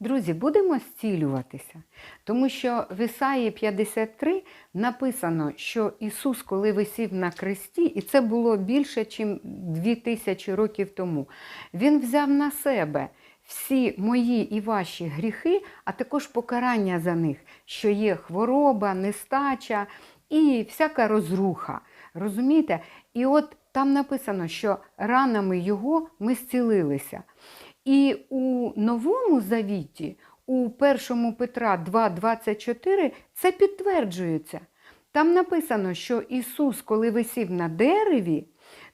Друзі, будемо зцілюватися, тому що в Ісаї 53 написано, що Ісус, коли висів на кресті, і це було більше, ніж 2000 років тому, Він взяв на себе всі мої і ваші гріхи, а також покарання за них, що є хвороба, нестача і всяка розруха. Розумієте? І от там написано, що ранами Його ми зцілилися. І у Новому Завіті, у 1 Петра 2,24, це підтверджується. Там написано, що Ісус, коли висів на дереві,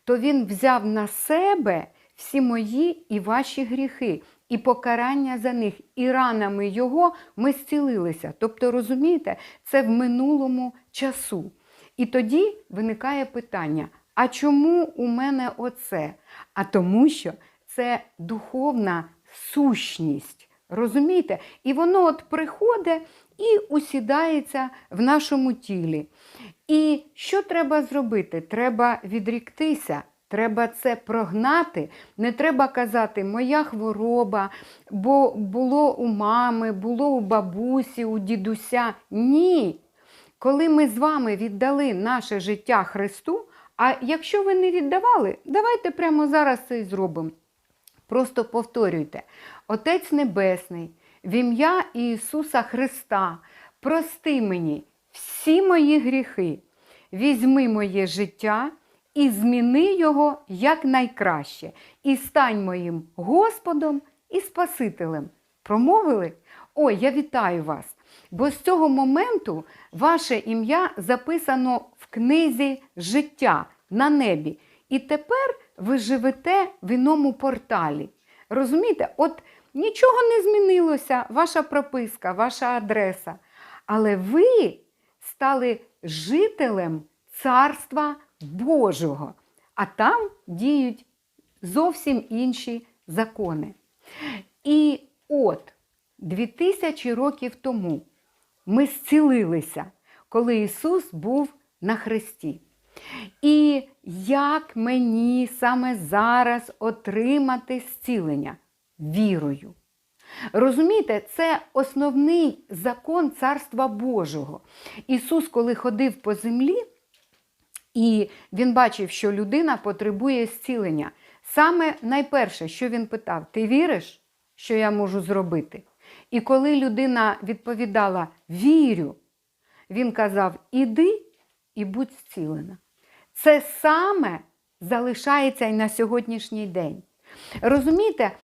то Він взяв на себе всі мої і ваші гріхи, і покарання за них, і ранами Його ми зцілилися. Тобто, розумієте, це в минулому часу. І тоді виникає питання: а чому у мене оце? А тому, що це духовна сущність. Розумієте? І воно от приходить і усідається в нашому тілі. І що треба зробити? Треба відріктися. Треба це прогнати. Не треба казати, моя хвороба, бо було у мами, було у бабусі, у дідуся. Ні. Коли ми з вами віддали наше життя Христу, а якщо ви не віддавали, давайте прямо зараз це і зробимо. Просто повторюйте: Отець Небесний, в ім'я Ісуса Христа, прости мені всі мої гріхи, візьми моє життя і зміни його якнайкраще, і стань моїм Господом і Спасителем. Промовили? Ой, я вітаю вас! Бо з цього моменту ваше ім'я записано в книзі життя на небі. І тепер ви живете в іному порталі. Розумієте? От нічого не змінилося, ваша прописка, ваша адреса. Але ви стали жителем Царства Божого, а там діють зовсім інші закони. І от 2000 років тому ми зцілилися, коли Ісус був на хресті. І як мені саме зараз отримати зцілення? Вірою. Розумієте, це основний закон Царства Божого. Ісус, коли ходив по землі, і він бачив, що людина потребує зцілення. Саме найперше, що він питав: Ти віриш, що я можу зробити? І коли людина відповідала Вірю, він казав: Іди і будь зцілена. Це саме залишається і на сьогоднішній день. Розумієте,